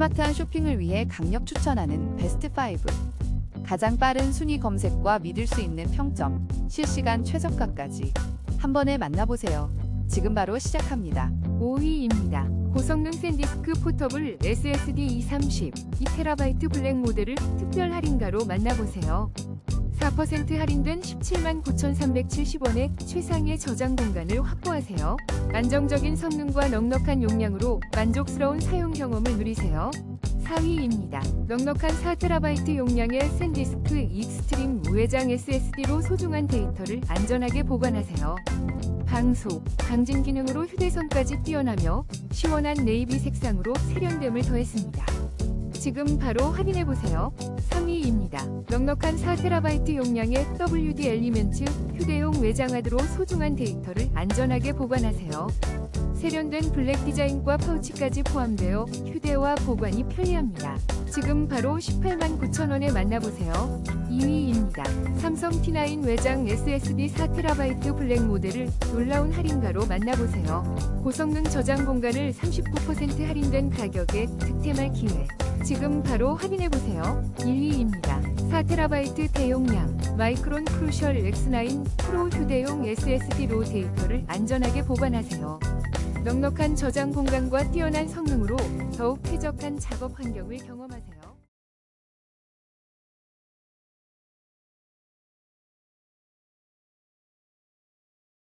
스마트한 쇼핑을 위해 강력 추천하는 베스트 5. 가장 빠른 순위 검색과 믿을 수 있는 평점, 실시간 최저가까지 한 번에 만나보세요. 지금 바로 시작합니다. 5위입니다. 고성능 샌디스크 포터블 SSD 230 2TB 블랙 모델을 특별 할인가로 만나보세요. 4% 할인된 17만 9,370원의 최상의 저장 공간을 확보하세요. 안정적인 성능과 넉넉한 용량으로 만족스러운 사용 경험을 누리세요. 4위입니다. 넉넉한 4TB 용량의 샌디스크 익스트림 우회장 SSD로 소중한 데이터를 안전하게 보관하세요. 방수, 방진 기능으로 휴대성까지 뛰어나며 시원한 네이비 색상으로 세련됨을 더했습니다. 지금 바로 확인해보세요. 3위입니다. 넉넉한 4TB 용량의 WD 엘리멘트 휴대용 외장하드로 소중한 데이터를 안전하게 보관하세요. 세련된 블랙 디자인과 파우치까지 포함되어 휴대와 보관이 편리합니다. 지금 바로 18만 9천원에 만나보세요. 2위입니다. 삼성 T9 외장 SSD 4TB 블랙 모델을 놀라운 할인가로 만나보세요. 고성능 저장 공간을 39% 할인된 가격에 득템할 기회. 지금 바로 확인해보세요. 1위입니다. 4TB 대용량 마이크론 크루셜 X9 프로 휴대용 SSD로 데이터를 안전하게 보관하세요. 넉넉한 저장 공간과 뛰어난 성능으로 더욱 쾌적한 작업 환경을 경험하세요.